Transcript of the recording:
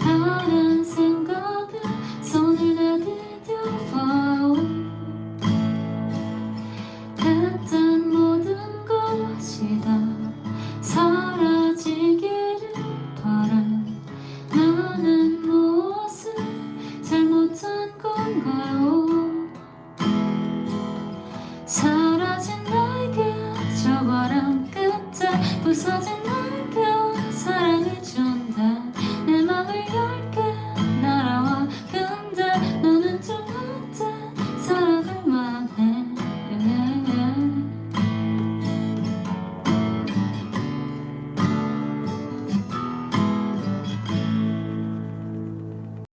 다른 생각에 손을 내디뎌 봐요 했던 모든 것이 다. 사라지기를 바래 나는 무엇을 잘못한 건가요? 사라진 나에게 저 바람 끝에 부서진